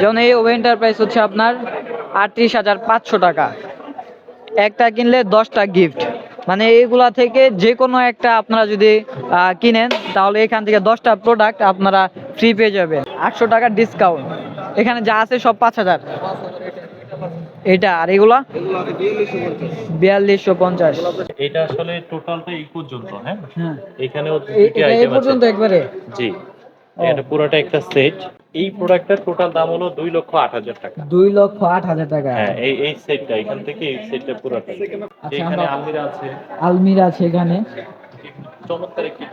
যেমন এই ওভেনটার প্রাইস হচ্ছে আপনার আটত্রিশ হাজার পাঁচশো টাকা। একটা কিনলে দশটা গিফট মানে এইগুলা থেকে যে কোনো একটা আপনারা যদি কিনেন তাহলে এখান থেকে দশটা প্রোডাক্ট আপনারা ফ্রি পেয়ে যাবেন। আটশো টাকার ডিসকাউন্ট এখানে যা আছে সব পাঁচ হাজার। এটা আর এগুলা? বিয়াল্লিশশো পঞ্চাশ। এটা আসলে টোটালটা এই পর্যন্ত হ্যাঁ? হ্যাঁ। এখানেও এ- দুটি এটা এই পর্যন্ত একবারে? জি। এটা পুরোটা একটা সেট এই প্রোডাক্টের টোটাল দাম হলো দুই লক্ষ আট হাজার টাকা। দুই লক্ষ আট হাজার টাকা। হ্যাঁ এই এই সেটটা এখান থেকে এই সেটটা পুরোটা আচ্ছা, এখানে আলমিরা আছে। আলমিরা আছে এখানে। চমৎকার একটি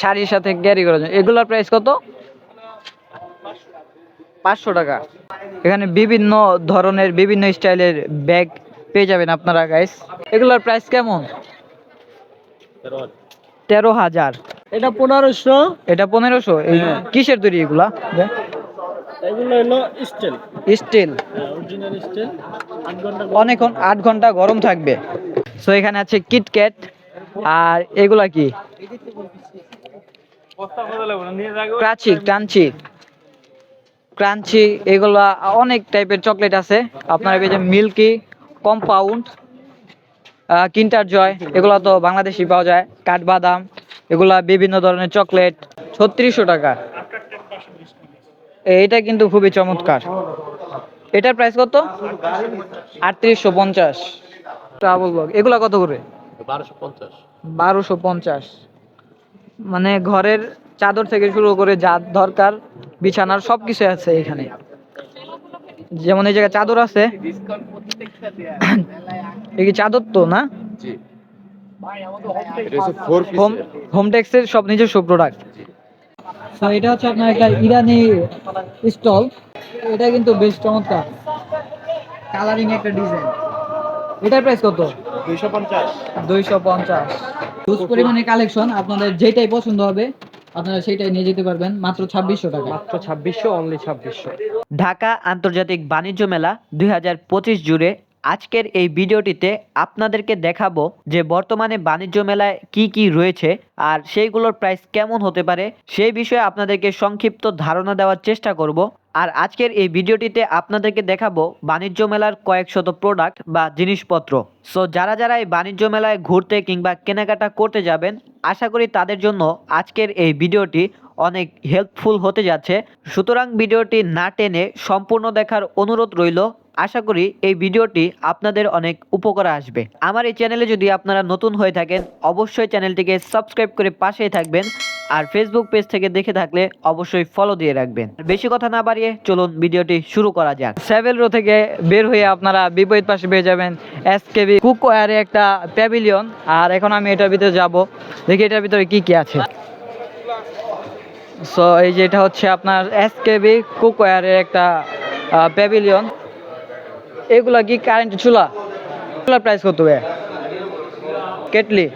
শাড়ির সাথে ক্যারি করার জন্য এগুলোর প্রাইস কত? পাঁচশো টাকা। এখানে বিভিন্ন ধরনের বিভিন্ন স্টাইলের ব্যাগ পেয়ে যাবেন আপনারা গাইস এগুলোর প্রাইস কেমন? তেরো হাজার। এটা পনেরোশো। এটা পনেরোশো কিসের তৈরি এগুলা? এগুলো হলো স্টিল। স্টিল। Original still. আট ঘণ্টা অনেকক্ষণ আট ঘণ্টা গরম থাকবে। সো এখানে আছে কিটক্যাট আর এগুলা কি? ক্রাচি ক্রাঞ্চি। ক্রাঞ্চি এগুলা অনেক টাইপের চকলেট আছে। আপনারা পেয়ে মিল্কি কম্পাউন্ড কিন্টার জয় এগুলা তো বাংলাদেশি পাওয়া যায়। কাঠবাদাম এগুলা বিভিন্ন ধরনের চকলেট ছত্রিশশো টাকা। এইটা কিন্তু খুবই চমৎকার। এটার প্রাইস কত? আটত্রিশশো পঞ্চাশ। ট্রাভেল ব্লগ এগুলা কত করে? বারোশো পঞ্চাশ। মানে ঘরের চাদর থেকে শুরু করে যা দরকার বিছানার সব কিছু আছে এখানে। যেমন এই জায়গায় চাদর আছে। এই চাদর তো না? জি। হোম হোম সব নিজস্ব প্রোডাক্ট এটা হচ্ছে আপনার একটা ইরানি স্টল এটা কিন্তু বেশ চমৎকার। কালারিং একটা ডিজাইন এটার প্রাইস কত? দুইশো পঞ্চাশ। দুইশো পঞ্চাশ। হিউজ পরিমাণে কালেকশন আপনাদের যেটাই পছন্দ হবে আপনারা সেটাই নিয়ে যেতে পারবেন। মাত্র ছাব্বিশশো টাকা। মাত্র ছাব্বিশশো অনলি ছাব্বিশশো। ঢাকা আন্তর্জাতিক বাণিজ্য মেলা দুই হাজার পঁচিশ জুড়ে আজকের এই ভিডিওটিতে আপনাদেরকে দেখাবো যে বর্তমানে বাণিজ্য মেলায় কি কি রয়েছে আর সেইগুলোর প্রাইস কেমন হতে পারে, সেই বিষয়ে আপনাদেরকে সংক্ষিপ্ত ধারণা দেওয়ার চেষ্টা করব। আর আজকের এই ভিডিওটিতে আপনাদেরকে দেখাবো বাণিজ্য মেলার কয়েক শত প্রোডাক্ট বা জিনিসপত্র। সো যারা যারা এই বাণিজ্য মেলায় ঘুরতে কিংবা কেনাকাটা করতে যাবেন, আশা করি তাদের জন্য আজকের এই ভিডিওটি অনেক হেল্পফুল হতে যাচ্ছে। সুতরাং ভিডিওটি না টেনে সম্পূর্ণ দেখার অনুরোধ রইল আশা করি এই ভিডিওটি আপনাদের অনেক উপকারে আসবে। আমার এই চ্যানেলে যদি আপনারা নতুন হয়ে থাকেন, অবশ্যই চ্যানেলটিকে সাবস্ক্রাইব করে পাশেই থাকবেন আর ফেসবুক পেজ থেকে দেখে থাকলে অবশ্যই ফলো দিয়ে রাখবেন। বেশি কথা না বাড়িয়ে চলুন ভিডিওটি শুরু করা যাক। সেভেল থেকে বের হয়ে আপনারা বিপরীত পাশে পেয়ে যাবেন এস কেবি কুকওয়ারে একটা প্যাভিলিয়ন আর এখন আমি এটার ভিতরে যাব। দেখি এটার ভিতরে কি কি আছে। সো এই যে এটা হচ্ছে আপনার এস কেবি কুকওয়ারের একটা প্যাভিলিয়ন এগুলা কি কারেন্ট চুলা? চুলার প্রাইস কত ভাই কেটলি?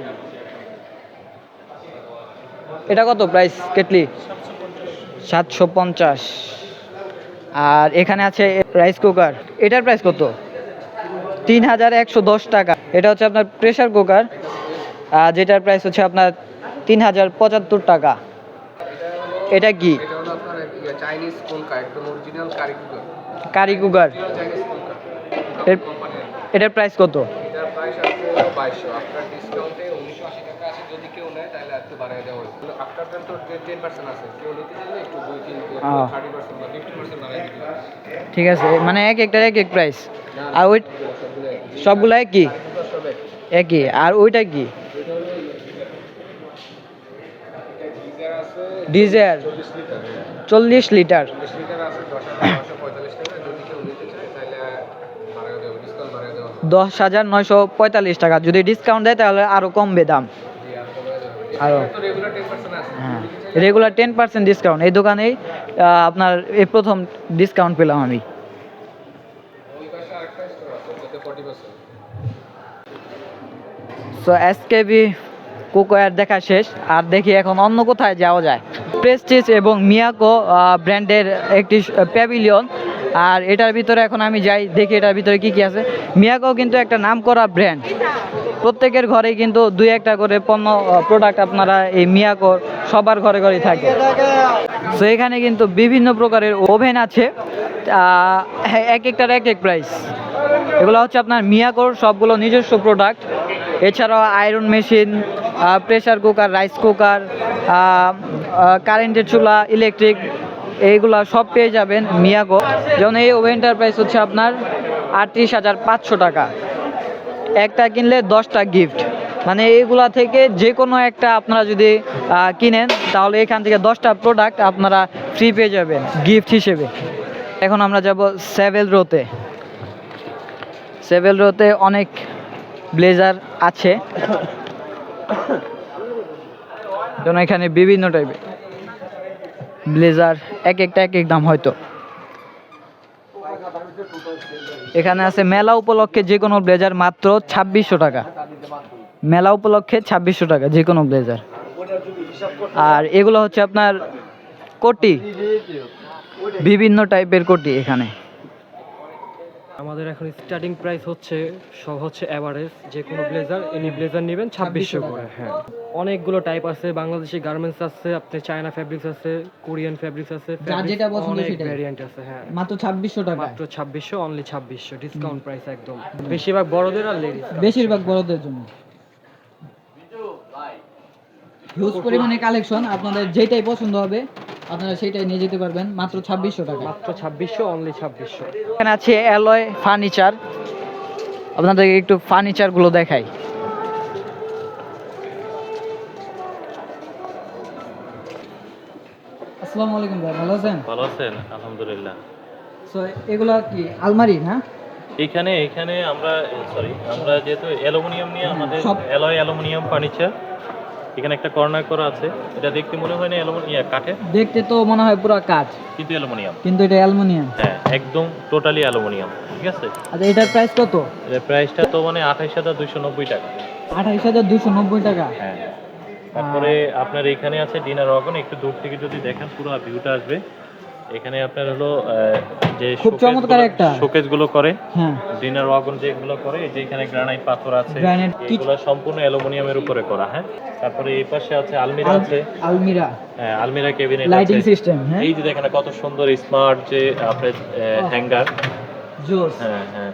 এটা কত প্রাইস কেটলি? সাতশো পঞ্চাশ। আর এখানে আছে রাইস কুকার এটার প্রাইস কত? তিন হাজার একশো দশ টাকা। এটা হচ্ছে আপনার প্রেসার কুকার আর যেটার প্রাইস হচ্ছে আপনার তিন হাজার পঁচাত্তর টাকা। এটা কি? কারি কুকার এটার প্রাইস কত? একটু একটু ঠিক আছে মানে এক একটার এক এক প্রাইস আর ওই সবগুলো একই। একই? আর ওইটা কি? ডিজেল। চল্লিশ লিটার চল্লিশ লিটার চল্লিশ লিটার আছে দশ হাজার নশো পঁয়তাল্লিশ টাকা যদি কেউ নিতে চায় তাহলে বাড়াই দেওয়া হবে ডিসকাউন্ট বাড়াই দেওয়া হবে দশ হাজার নয়শো পঁয়তাল্লিশ টাকা। যদি ডিসকাউন্ট দেয়, তাহলে আরও কমবে দাম। আরও হ্যাঁ। রেগুলার টেন পার্সেন্ট ডিসকাউন্ট এই দোকানেই আপনার এই প্রথম ডিসকাউন্ট পেলাম আমি। সো এসকেবি কুকওয়্যার দেখা শেষ। আর দেখি এখন অন্য কোথায় যাওয়া যায়। প্রেস্টিজ এবং মিয়াকো ব্র্যান্ডের একটি প্যাভিলিয়ন আর এটার ভিতরে এখন আমি যাই দেখি এটার ভিতরে কি কি আছে। মিয়াকো কিন্তু একটা নাম করা ব্র্যান্ড প্রত্যেকের ঘরে কিন্তু দুই একটা করে পণ্য প্রোডাক্ট আপনারা এই মিয়াকোর সবার ঘরে ঘরে থাকে। তো এখানে কিন্তু বিভিন্ন প্রকারের ওভেন আছে। আহ, এক একটার এক এক প্রাইস এগুলো হচ্ছে আপনার মিয়াকোর সবগুলো নিজস্ব প্রোডাক্ট এছাড়াও iron machine pressure cooker rice cooker কারেন্টের চুলা ইলেকট্রিক এইগুলা সব পেয়ে যাবেন মিয়াগো। যেমন এই ওভেনটার প্রাইস হচ্ছে আপনার আটত্রিশ হাজার পাঁচশো টাকা। একটা কিনলে দশটা গিফট মানে এইগুলা থেকে যে কোনো একটা আপনারা যদি কিনেন, তাহলে এখান থেকে দশটা প্রোডাক্ট আপনারা ফ্রি পেয়ে যাবেন গিফট হিসেবে। এখন আমরা যাব সেভেল রোতে সেভেল রোতে অনেক ব্লেজার আছে। যেমন এখানে বিভিন্ন টাইপের ব্লেজার, এক একটা এক এক দাম হয়তো। এখানে আছে মেলা উপলক্ষে যে কোনো ব্লেজার মাত্র ছাব্বিশশো টাকা। মেলা উপলক্ষে ছাব্বিশশো টাকা, যে কোনো ব্লেজার। আর এগুলো হচ্ছে আপনার কোটি। বিভিন্ন টাইপের কোটি এখানে। আমাদের এখন স্টার্টিং প্রাইস হচ্ছে সব হচ্ছে অ্যাভারেজ যে কোনো ব্লেজার এনি ব্লেজার নেবেন ছাব্বিশশো করে। হ্যাঁ। অনেকগুলো টাইপ আছে বাংলাদেশি গার্মেন্টস আছে আপনি চায়না ফ্যাব্রিক্স আছে কোরিয়ান ফ্যাব্রিক্স আছে যেটা পছন্দ সেটা ভ্যারিয়েন্ট আছে হ্যাঁ। মাত্র ছাব্বিশশো টাকা মাত্র ছাব্বিশশো অনলি ছাব্বিশশো ডিসকাউন্ট প্রাইস একদম। বেশিরভাগ বড়দের আর লেডিস বেশিরভাগ বড়দের জন্য। হিউজ পরিমাণে কালেকশন আপনাদের যেটাই পছন্দ হবে আপনারা সেটাই নিয়ে যেতে পারবেন মাত্র ছাব্বিশশো টাকা। মাত্র ছাব্বিশশো অনলি ছাব্বিশশো। এখানে আছে অ্যালয় ফার্নিচার আপনাদেরকে একটু ফার্নিচারগুলো দেখাই। আসসালামু আলাইকুম ভাই ভালো আছেন? ভালো আছেন আলহামদুলিল্লাহ। সো এগুলো কি আলমারি না? এখানে এখানে আমরা সরি আমরা যেহেতু অ্যালুমিনিয়াম নিয়ে আমাদের অ্যালয় অ্যালুমিনিয়াম ফার্নিচার এখানে একটা কর্নার করা আছে। এটা দেখতে মনে হয় না অ্যালুমিনিয়াম কাঠের? দেখতে তো মনে হয় পুরো কাঠ। কিন্তু অ্যালুমিনিয়াম। কিন্তু এটা অ্যালুমিনিয়াম। হ্যাঁ একদম টোটালি অ্যালুমিনিয়াম ঠিক আছে? আচ্ছা এটার প্রাইস কত? এর প্রাইসটা তো মানে আঠাইশ হাজার দুইশো নব্বই টাকা। আঠাইশ হাজার দুশো নব্বই টাকা? হ্যাঁ তারপরে আপনার এখানে আছে ডিনার ওয়াগন একটু দূর থেকে যদি দেখেন পুরো ভিউটা আসবে। এখানে আপনার হলো যে খুব চমৎকার একটা। শোকেসগুলো করে হ্যাঁ। ডিনার ওয়াগন যেগুলো করে এই যে এখানে গ্রানাইট পাথর আছে এগুলো সম্পূর্ণ অ্যালুমিনিয়ামের উপরে করা হ্যাঁ? তারপরে এই পাশে আছে আলমিরা আছে। আলমিরা। হ্যাঁ আলমিরা কেবিনেট লাইটিং সিস্টেম হ্যাঁ? এই যে দেখেন কত সুন্দর স্মার্ট যে আপনার হ্যাঙ্গার জোস। হ্যাঁ হ্যাঁ।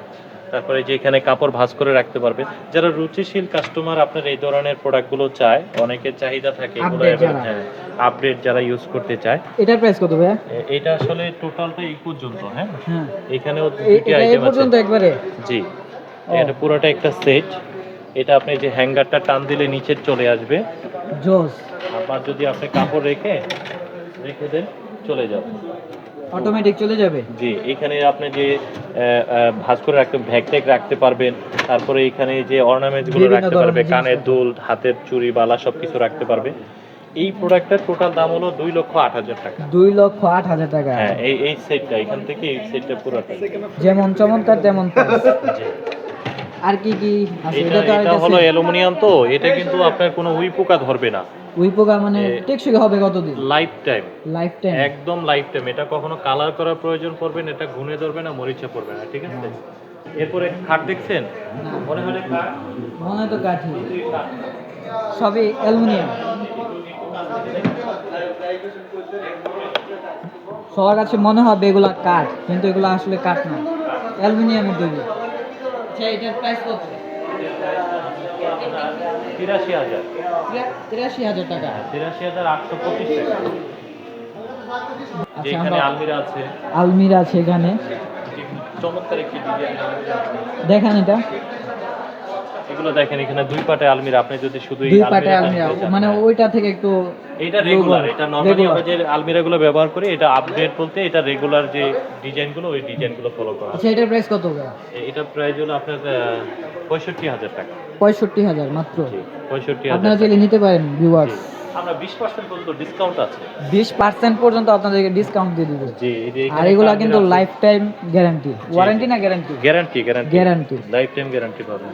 তারপরে যে এখানে কাপড় ভাঁজ করে রাখতে পারবে যারা রুচিশীল কাস্টমার আপনার এই ধরনের প্রোডাক্টগুলো চায় অনেকের চাহিদা থাকে এগুলো। হ্যাঁ আপডেট যারা ইউজ করতে চায়। এটার প্রাইস কত ভাইয়া? এটা আসলে টোটালটা এই পর্যন্ত হ্যাঁ? হ্যাঁ। এখানেও দুটি আইটেম আছে। পর্যন্ত একবারে? জি। এটা পুরোটা একটা সেট এটা আপনি যে হ্যাঙ্গারটা টান দিলে নিচে চলে আসবে। জোস। আবার যদি আপনি কাপড় রেখে রেখে দেন চলে যাবে। অটোমেটিক চলে যাবে? জি এখানে আপনি যে ভাঁজ করে রাখতে ভ্যাগ ট্যাগ রাখতে পারবেন। তারপরে এখানে যে অর্নামেন্টসগুলো রাখতে পারবে কানের দুল হাতের চুড়ি বালা সব কিছু রাখতে পারবে। এই প্রোডাক্টটার টোটাল দাম হলো দুই লক্ষ আট হাজার টাকা। দুই লক্ষ আট হাজার টাকা। হ্যাঁ এই এই সেটটা এখান থেকে এই সেটটা পুরোটা যেমন চমৎকার তেমন। আর কি কি আছে? এটা তো এটা হলো অ্যালুমিনিয়াম তো এটা কিন্তু আপনার কোনো উই পোকা ধরবে না। উই পোকা মানে টেকসই হবে কতদিন? লাইফ টাইম লাইফ টাইম একদম লাইফ টাইম এটা কখনো কালার করার প্রয়োজন পড়বে না এটা ঘুনে ধরবে না মরিচা পড়বে না ঠিক আছে? এরপরে খাট দেখছেন? মনে হলে খাট? মনে হয় তো কাঠি সবই অ্যালুমিনিয়াম। সবার কাছে মনে হবে এগুলা কাঠ কিন্তু এগুলো আসলে কাঠ না অ্যালুমিনিয়ামের তৈরি আচ্ছা এটার প্রাইস কত? তিরাশি হাজার। তিরাশি হাজার টাকা। তিরাশি হাজার আটশো পঁচিশ টাকা। আচ্ছা যেখানে আলমিরা আছে। আলমিরা আছে এখানে। চমৎকার একটি ডিজাইন দেখান এটা। এগুলো দেখেন এখানে দুই পাটে আলমিরা। আপনি যদি শুধু দুই পাটে আলমিরা। মানে হ্যাঁ। ওইটা থেকে একটু এটা রেগুলার এটা নরমালি আমরা যে আলমিরাগুলো ব্যবহার করি এটা আপডেট বলতে এটা রেগুলার যে ডিজাইনগুলো ওই ডিজাইনগুলো ফলো করা আচ্ছা এটার প্রাইস কত? এটা প্রাইস হলো আপনার পঁয়ষট্টি হাজার টাকা। পঁয়ষট্টি হাজার মাত্র। পঁয়ষট্টি আপনারা চাইলে নিতে পারেন ভিউয়ার্স আমরা বিশ পার্সেন্ট পর্যন্ত ডিসকাউন্ট আছে। বিশ পার্সেন্ট পর্যন্ত আপনাদেরকে ডিসকাউন্ট দিয়ে দিবে। জি এই যে আর এগুলা কিন্তু লাইফ টাইম গ্যারান্টি ওয়ারেন্টি না guarantee guarantee guarantee guarantee lifetime guarantee পাবেন।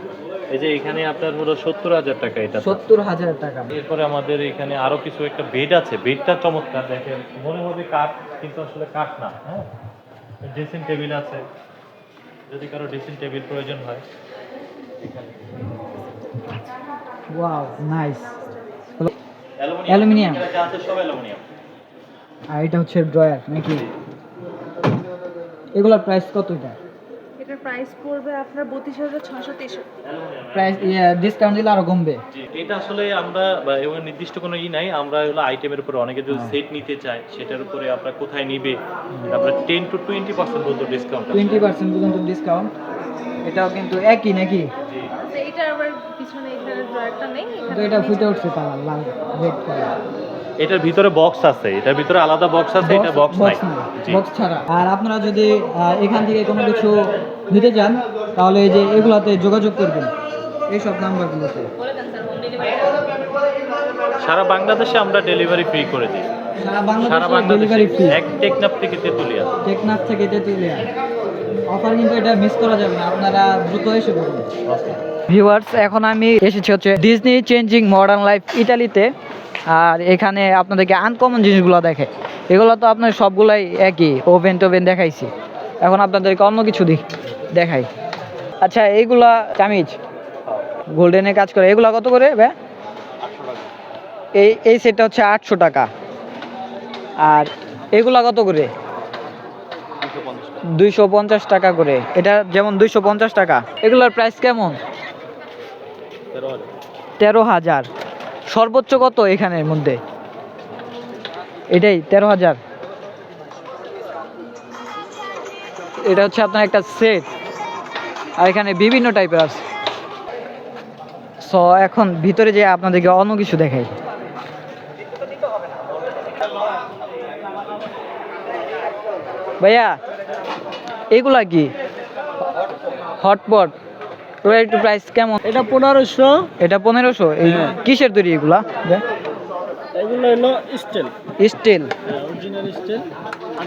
এই যে এখানে আপনার হলো সত্তর হাজার টাকা এটা। সত্তর হাজার টাকা। এরপরে আমাদের এখানে আরও কিছু একটা বেড আছে। বেডটা চমৎকার দেখেন। মনে হবে কাঠ কিন্তু আসলে কাঠ না হ্যাঁ? ড্রেসিং টেবিল আছে। যদি কারও ড্রেসিং টেবিল প্রয়োজন হয় এখানে। Wow nice aluminium aluminium. এখানে যা আছে সব অ্যালুমিনিয়াম আর এটা হচ্ছে ড্রয়ার নাকি? এগুলোর প্রাইস কত এটা? এটার প্রাইস পড়বে আপনার বত্রিশ হাজার ছশো তেষট্টি। প্রাইস ডিসকাউন্ট দিলে আরও কমবে। এটা আসলে আমরা বা নির্দিষ্ট কোনো ই নাই আমরা হলো আইটেমের উপরে অনেকে যদি হ্যাঁ। সেট নিতে চায় সেটার উপরে আপনারা কোথায় নিবে? আমরা টেন টু টোয়েন্টি পার্সেন্ট পর্যন্ত ডিসকাউন্ট টোয়েন্টি পার্সেন্ট পর্যন্ত ডিসকাউন্ট এটাও কিন্তু একই নাকি? আচ্ছা এইটার আবার পিছনে এখানে ড্রয়ারটা নেই কিন্তু এটা ফুটে উঠছে কালার লাল রেড কালার এটার ভিতরে বক্স আছে এটার ভিতরে আলাদা বক্স আছে এটা বক্স নাই। বক্স ছাড়া। আর আপনারা যদি এখান থেকে কোনো কিছু নিতে চান তাহলে এই যে এগুলাতে যোগাযোগ করবেন এইসব নাম্বারগুলোতে। সারা বাংলাদেশে আমরা ডেলিভারি ফ্রি করে দিই। সারা বাংলাদেশে ডেলিভারি ফ্রি এক টেকনাফ থেকে তেতুলিয়া। টেকনাফ থেকে তেতুলিয়া। অফার কিন্তু এটা মিস করা যাবে না, আপনারা দ্রুত এসে পড়ুন ভিউয়ার্স এখন আমি এসেছি হচ্ছে ডিজনি চেঞ্জিং মডার্ন লাইফ ইটালিতে আর এখানে আপনাদেরকে আনকমন জিনিসগুলো দেখে। এগুলো তো আপনার সবগুলাই একই ওভেন টোভেন দেখাইছি। এখন আপনাদেরকে অন্য কিছু দিক দেখাই। আচ্ছা এইগুলা কামিজ গোল্ডেনে কাজ করে। এগুলা কত করে ভাই? এই এই সেটটা হচ্ছে আটশো টাকা। আর এগুলা কত করে? দুইশো পঞ্চাশ টাকা করে। এটা যেমন দুইশো পঞ্চাশ টাকা। এগুলোর প্রাইস কেমন? তেরো হাজার। সর্বোচ্চ কত এখানের মধ্যে? এটাই, তেরো হাজার। এটা হচ্ছে আপনার একটা সেট আর এখানে বিভিন্ন টাইপের আছে। সো এখন ভিতরে যে আপনাদেরকে অন্য কিছু দেখাই। ভাইয়া এগুলা কি? হটপট। ওর একটু প্রাইস কেমন? এটা পনেরোশো। এটা পনেরোশো? এই কিসের তৈরি এগুলা? এগুলো হলো স্টিল। স্টিল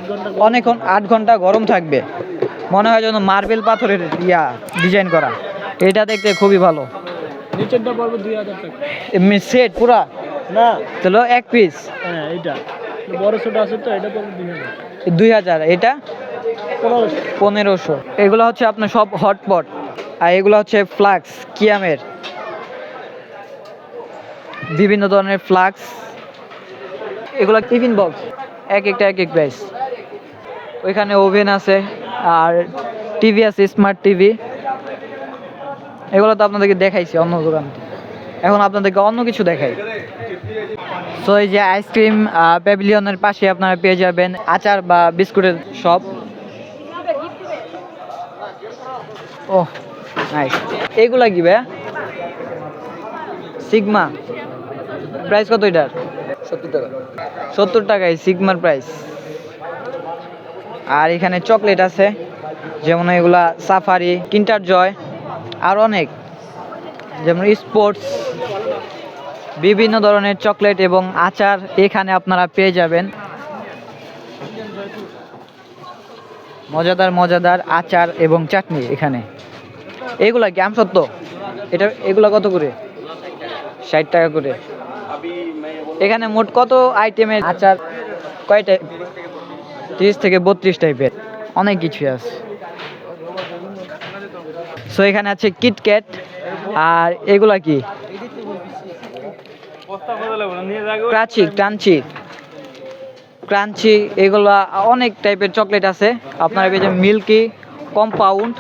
ঘণ্টা অনেকক্ষণ আট ঘণ্টা গরম থাকবে। মনে হয় যেন মার্বেল পাথরের ইয়া ডিজাইন করা। এটা দেখতে খুবই ভালো। নিচেরটা পড়বে দুই হাজার টাকা। এমনি সেট পুরা? না। তাহলে এক পিস হ্যাঁ এইটা। বড় ছোট আছে তো এটা পড়বে দুই হাজার। দুই হাজার, এটা পনেরোশো। এগুলো হচ্ছে আপনার সব হটপট। আর এগুলো হচ্ছে ফ্লাক্স, কিয়ামের। বিভিন্ন ধরনের ফ্লাক্স। এগুলো টিফিন বক্স। এক একটা, এক এক প্রাইস ওইখানে ওভেন আছে আর টিভি আছে, স্মার্ট টিভি। এগুলো তো আপনাদেরকে দেখাইছি অন্য দোকান এখন আপনাদেরকে অন্য কিছু দেখাই। সো এই যে আইসক্রিম প্যাভিলিয়নের পাশে আপনারা পেয়ে যাবেন আচার বা বিস্কুটের শপ ও নাইস এগুলা কি ভাইয়া? সিগমা প্রাইস কত এটার? সত্তর টাকা। সত্তর টাকায় সিগমার প্রাইস আর এখানে চকলেট আছে যেমন এগুলা সাফারি কিন্টার জয় আর অনেক। যেমন স্পোর্টস বিভিন্ন ধরনের চকলেট এবং আচার এখানে আপনারা পেয়ে যাবেন। মজাদার মজাদার আচার এবং চাটনি এখানে। এগুলা কি আমসত্ব এটা, এগুলা কত করে? ষাট টাকা করে। এখানে মোট কত আইটেমের আচার? কয়টা? তিরিশ থেকে বত্রিশ টাইপের। অনেক কিছু আছে। সো এখানে আছে কিটক্যাট আর এগুলা কি? ক্রাচি ক্রাঞ্চি। ক্রাঞ্চি, এগুলা অনেক টাইপের চকলেট আছে। আপনারা পেয়ে যাবেন মিল্কি, কম্পাউন্ড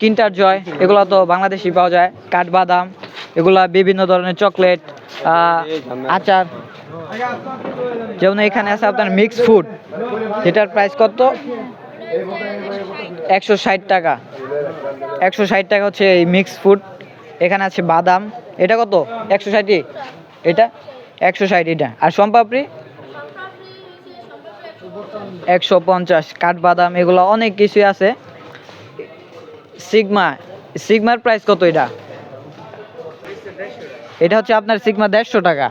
কিন্টার জয়, এগুলো তো বাংলাদেশি পাওয়া যায়। কাঠবাদাম, এগুলা বিভিন্ন ধরনের চকলেট আচার। যেমন এখানে আছে আপনার মিক্স ফুড যেটার প্রাইস কত? একশো ষাট টাকা। একশো ষাট টাকা হচ্ছে এই মিক্স ফুড এখানে আছে বাদাম। এটা কত? একশো ষাটই এটা? একশো ষাট এটা আর সোমপাপড়ি? একশো পঞ্চাশ। কাঠবাদাম, এগুলো অনেক কিছুই আছে। সিগমা, সিগমার প্রাইস কত এটা? এটা হচ্ছে আপনার সিগমা দেড়শো টাকা।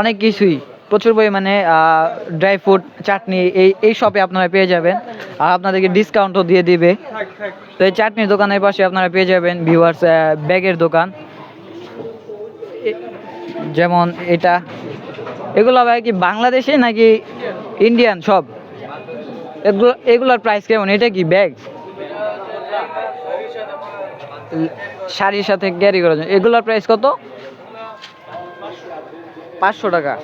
অনেক কিছুই। প্রচুর পরিমাণে ড্রাই ফ্রুট চাটনি, এই এই শপে আপনারা পেয়ে যাবেন। আর আপনাদেরকে ডিসকাউন্টও দিয়ে দিবে। তো এই চাটনির দোকানের পাশে আপনারা পেয়ে যাবেন ভিউয়ার্স ব্যাগের দোকান। যেমন এটা। এগুলো ভাই কি বাংলাদেশে নাকি ইন্ডিয়ান সব? এগুলো, এগুলোর প্রাইস কেমন? এটা কি ব্যাগ শাড়ির সাথে ক্যারি করার জন্য। এগুলোর প্রাইস কত? পাঁচশো টাকা।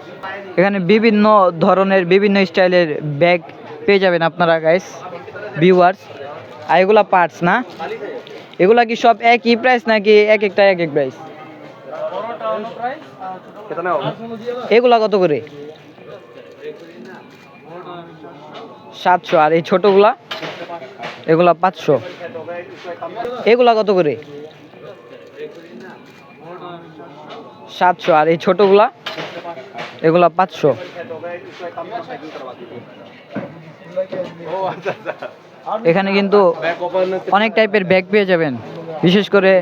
এখানে বিভিন্ন ধরনের, বিভিন্ন স্টাইলের ব্যাগ পেয়ে যাবেন আপনারা গাইস ভিউয়ার্স আর এগুলা পার্টস না? এগুলা কি সব একই প্রাইস নাকি এক একটা এক এক প্রাইস এগুলা কত করে? সাতশো। আর এই ছোটগুলা? এগুলা পাঁচশো। এগুলা কত করে? সাতশো, আর এই ছোটগুলা, এগুলা পাঁচশো। এখানে কিন্তু অনেক টাইপের ব্যাগ পেয়ে যাবেন, বিশেষ করে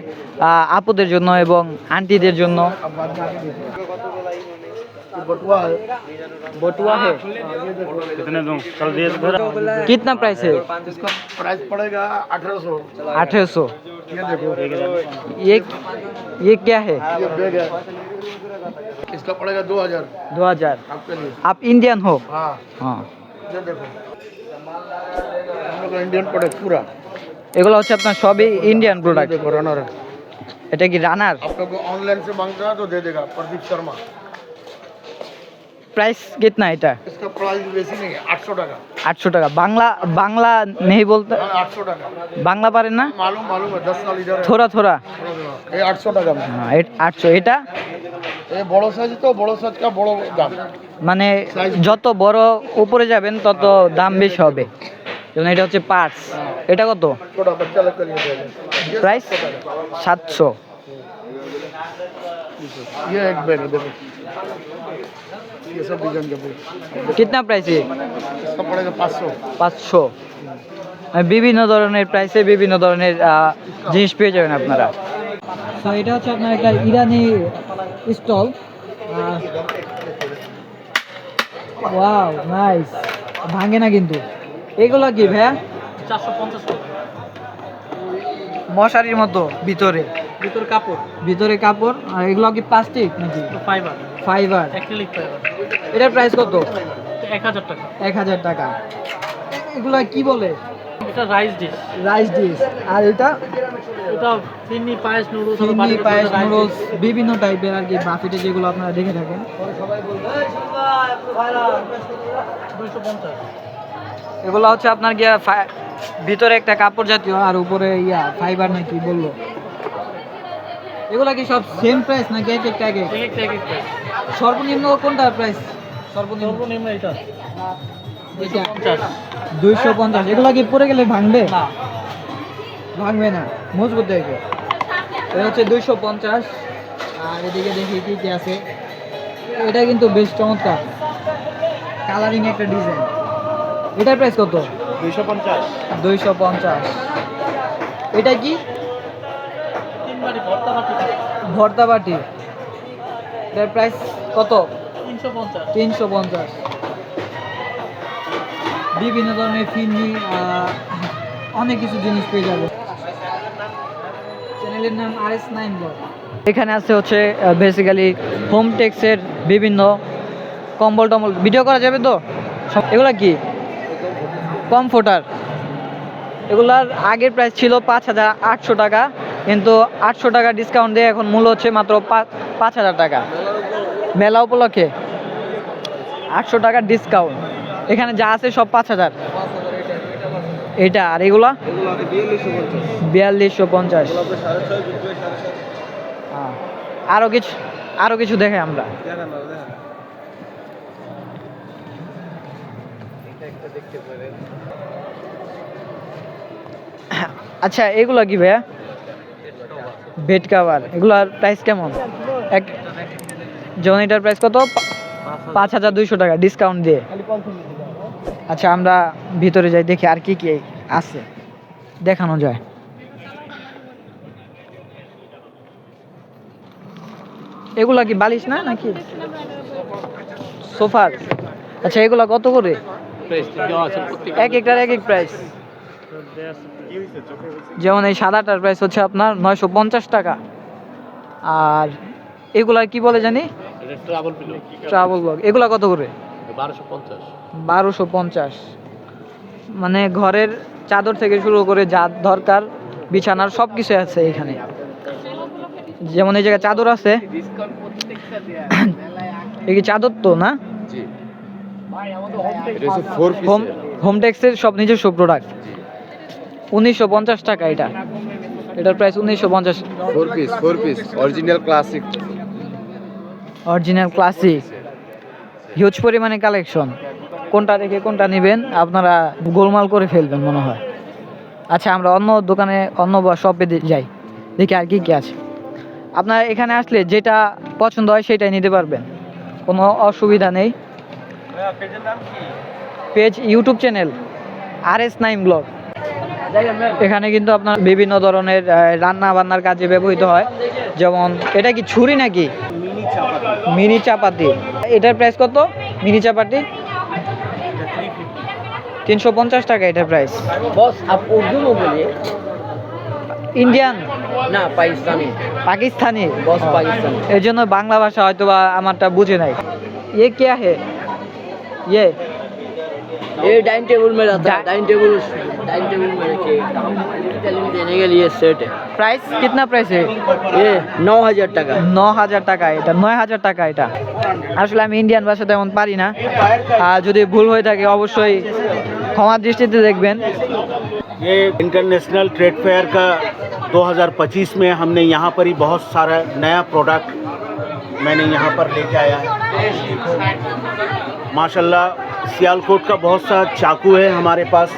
আপুদের জন্য এবং আন্টিদের জন্য। बटुआ है कितना प्राइस है इसका प्राइस पड़ेगा अठारह सौ अठारह सौ ये देखो ये ये क्या है ये बैग है इसका पड़ेगा दो हजार दो हजार आपके लिए आप इंडियन हो हाँ हाँ ये देखो हम लोग का इंडियन प्रोडक्ट पूरा এগুলো হচ্ছে আপনার সবই ইন্ডিয়ান ये প্রোডাক্ট देखो रनर है এটা কি রানার आप लोग को ऑनलाइन से मांगता है तो दे देगा प्रदीप शर्मा প্রাইস कितना এটা इसका प्राइस बेसी नहीं है आठ सौ टका আটশো টাকা বাংলা বাংলা নেই বলতে हाँ आठ सौ टका বাংলা পারেন না मालूम मालूम है दस साल इधर है থোড়া থোড়া ये आठ सौ टका में হ্যাঁ, এ- আটশো এটা ये बड़ो साइज तो बड़ो साइज का बड़ो दाम মানে যত বড় উপরে যাবেন তত দাম বেশি হবে যেমন এটা হচ্ছে পার্স এটা কত छोटा बच्चा लोग के लिए दे दें। ये প্রাইস 700 टका। সাতশো ये एक बैग है देखो ये सब डिजाइन का बैग কিতনা প্রাইস इसका पड़ेगा पाँच सौ পাঁচশো বিভিন্ন ধরনের প্রাইসে বিভিন্ন ধরনের আহ, জিনিস পেয়ে যাবেন আপনারা তো এটা হচ্ছে আপনার একটা ইরানি স্টল ওয়াও নাইস ভাঙে না কিন্তু এগুলো কি ভাইয়া চারশো পঞ্চাশ টাকা মশারির মতো ভিতরে ভিতর কাপড় ভিতরে কাপড় আর এগুলো কি প্লাস্টিক নাকি ফাইবার ফাইবার অ্যাক্রিলিক ফাইবার এটার প্রাইস কত? এক হাজার টাকা। এক হাজার টাকা। এগুলো কি বলে? এটা রাইস ডিশ রাইস ডিশ আর এটা? এটা ফিন্নি পায়েস নুডলস চিনি পায়েস নুডলস বিভিন্ন টাইপের আর কি বাফেটে যেগুলো আপনারা দেখে থাকেন। এগুলো হচ্ছে আপনার গিয়া ভিতরে একটা কাপড় জাতীয় আর উপরে ইয়া ফাইবার নাকি বলল। এগুলা কি সব সেম প্রাইস নাকি এক একটা এক। সর্বনিম্ন কোনটা প্রাইস সর্বনিম্ন। এটা। দুইশো পঞ্চাশ। এগুলো কি পরে গেলে ভাঙবে? না। ভাঙবে না। মজবুত দেখবে এটা হচ্ছে দুইশো পঞ্চাশ। আর এদিকে দেখি কি কি আছে। এটা কিন্তু বেশ চমৎকার। কালারিং একটা ডিজাইন এটার প্রাইস কত? দুইশো পঞ্চাশ। দুইশো পঞ্চাশ। এটা কি? ভর্তা বাটি। ভর্তা বাটি। এটার প্রাইস কত? তিনশো পঞ্চাশ। বিভিন্ন ধরনের ফিরনি অনেক কিছু জিনিস পেয়ে যাবে। চ্যানেলের নাম আর এস নাইন এখানে আছে হচ্ছে বেসিক্যালি হোম টেক্সের বিভিন্ন কম্বল টম্বল। ভিডিও করা যাবে তো? এগুলা কি? কমফোর্টার। এগুলার আগের প্রাইস ছিল পাঁচ হাজার আটশো টাকা, কিন্তু আটশো টাকা ডিসকাউন্ট দিয়ে এখন মূল্য হচ্ছে মাত্র পাঁচ হাজার টাকা। মেলা উপলক্ষে। আটশো টাকার ডিসকাউন্ট এখানে যা আছে সব পাঁচ হাজার। এটা আর এগুলা? বিয়াল্লিশশো পঞ্চাশ। হ্যাঁ। আরও কিছু আরও কিছু দেখে আমরা। আচ্ছা এগুলা কি ভাইয়া? বেড কাভার এগুলার প্রাইস কেমন? এক যেমন এটার প্রাইস কত? পাঁচ হাজার। দুইশো টাকা ডিসকাউন্ট দিয়ে। আচ্ছা আমরা ভিতরে যাই দেখি আর কি কি আছে। দেখানো যায়। এগুলা কি বালিশ না নাকি? সোফার। আচ্ছা এগুলা কত করে? এক একটার এক এক প্রাইস যেমন এই সাদাটার প্রাইস হচ্ছে আপনার নয়শো পঞ্চাশ টাকা। আর এগুলা কি বলে জানি? ট্রাভেল ব্লগ এগুলা কত করে? বারোশো পঞ্চাশ। বারোশো পঞ্চাশ। মানে ঘরের চাদর থেকে শুরু করে যা দরকার বিছানার সব কিছু আছে এখানে। যেমন এই জায়গায় চাদর আছে। এই কি চাদর তো না? হোম হোম টেক্সের সব নিজস্ব প্রোডাক্ট উনিশশো পঞ্চাশ টাকা এটা। এটার প্রাইস উনিশশো পঞ্চাশ। Four piece four piece original classic original classic huge পরিমাণে কালেকশন কোনটা রেখে কোনটা নেবেন, আপনারা গোলমাল করে ফেলবেন মনে হয়। আচ্ছা আমরা অন্য দোকানে, অন্য শপে যাই। দেখি আর কি কি আছে। আপনারা এখানে আসলে যেটা পছন্দ হয় সেটাই নিতে পারবেন। কোনো অসুবিধা নেই। পেজ ইউটিউব চ্যানেল আর এস নাইন ব্লগ এখানে কিন্তু আপনার বিভিন্ন ধরনের রান্না বান্নার কাজে ব্যবহৃত হয়। যেমন, এটা কি ছুরি নাকি? মিনি চাপাতি এটার প্রাইস কত মিনি চাপাতি তিনশো পঞ্চাশ টাকা এটার প্রাইস बॉस आप उर्दू में बोलिए ইন্ডিয়ান ना पाकिस्तानी পাকিস্তানি बॉस पाकिस्तानी এর জন্য বাংলা ভাষা হয়তো বা আমারটা বুঝে নাই ये क्या है ये ये डाइनिंग टेबल में रहता है डा- डाइनिंग टेबल डाइनिंग टेबल में रखिए टेलीविजन देने के लिए सेट है প্রাইস কিতনা প্রাইস है ये नौ हजार टका ন হাজার টাকা এটা নয় হাজার টাকা এটা আসলে আমি ইন্ডিয়ান ভাষা তেমন পারি না আর যদি ভুল হয়ে থাকে অবশ্যই ক্ষমা দৃষ্টিতে দেখবেন ये इंटरनेशनल ट्रेड फेयर का 2025 में हमने यहाँ पर ही बहुत सारा नया प्रोडक्ट मैंने यहाँ पर लेके आया है माशाल्लाह सियालकोट का बहुत सा चाकू है हमारे पास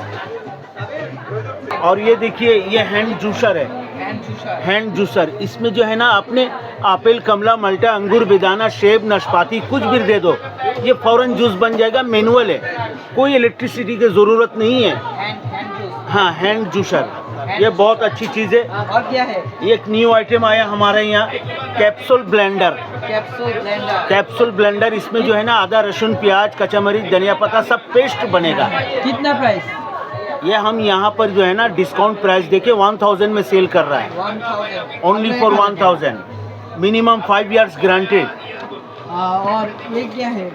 और ये देखिए ये हैंड जूसर है। हैंड जूसर इसमें जो है ना आपने आपेल कमला मल्टा अंगूर बेदाना सेब नाशपाती कुछ भी दे दो ये फ़ौरन जूस बन जाएगा मैनुअल है। कोई इलेक्ट्रिसिटी की ज़रूरत नहीं है। हाँ हैंड जूसर ये बहुत अच्छी चीज़ है। और क्या है? ये एक न्यू आइटम आया हमारे यहाँ capsule blender capsule blender capsule blender इसमें जो है ना आधा लहसुन प्याज कच्चा मरीच धनिया पत्ता सब पेस्ट बनेगा। कितना प्राइस ये हम यहाँ पर जो है ना डिस्काउंट प्राइस देके वन थाउज़ेंड में सेल कर रहा है। Only for one thousand minimum five years granted और ये क्या है?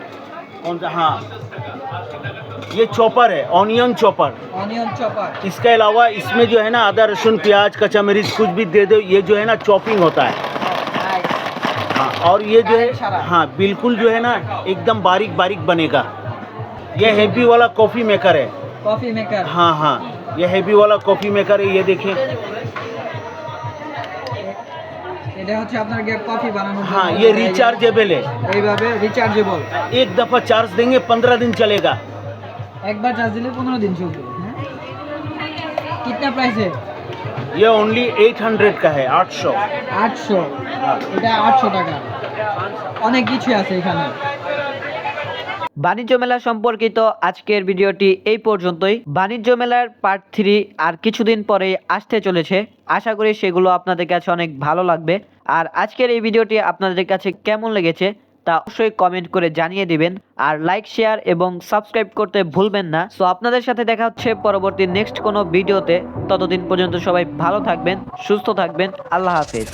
कौन सा? हाँ। ये चॉपर है ऑनियन चॉपर ऑनियन चॉपर इसके अलावा इसमें जो है ना आधा लहसुन प्याज कच्चा मरीच कुछ भी दे दो ये जो है ना चॉपिंग होता है। हाँ और ये जो है हाँ बिल्कुल जो है ना एकदम बारीक बारीक बनेगा। ये हैवी वाला कॉफ़ी मेकर है। कॉफी मेकर हाँ हाँ ये हैवी वाला कॉफ़ी मेकर है ये देखिए এটা হচ্ছে আপনার কফি বানানোর हाँ ये रिचार्जेबल है এইভাবে রিচার্জেবল एक दफ़ा चार्ज देंगे पंद्रह दिन चलेगा একবার চার্জ দিলে পনেরো দিন চলবে হ্যাঁ কিতনা প্রাইস है ये ओनली एट हंड्रेड का है आठ सौ আটশো এটা আটশো টাকা অনেক কিছু আছে এখানে বাণিজ্য মেলা সম্পর্কিত আজকের ভিডিওটি এই পর্যন্তই। বাণিজ্য মেলার পার্ট থ্রি আর কিছুদিন পরে আসতে চলেছে। আশা করি সেগুলো আপনাদের কাছে অনেক ভালো লাগবে। আর আজকের এই ভিডিওটি আপনাদের কাছে কেমন লেগেছে তা অবশ্যই কমেন্ট করে জানিয়ে দিবেন। আর লাইক শেয়ার এবং সাবস্ক্রাইব করতে ভুলবেন না। সো আপনাদের সাথে দেখা হচ্ছে পরবর্তী নেক্সট কোনো ভিডিওতে। ততদিন পর্যন্ত সবাই ভালো থাকবেন, সুস্থ থাকবেন। আল্লাহ হাফেজ।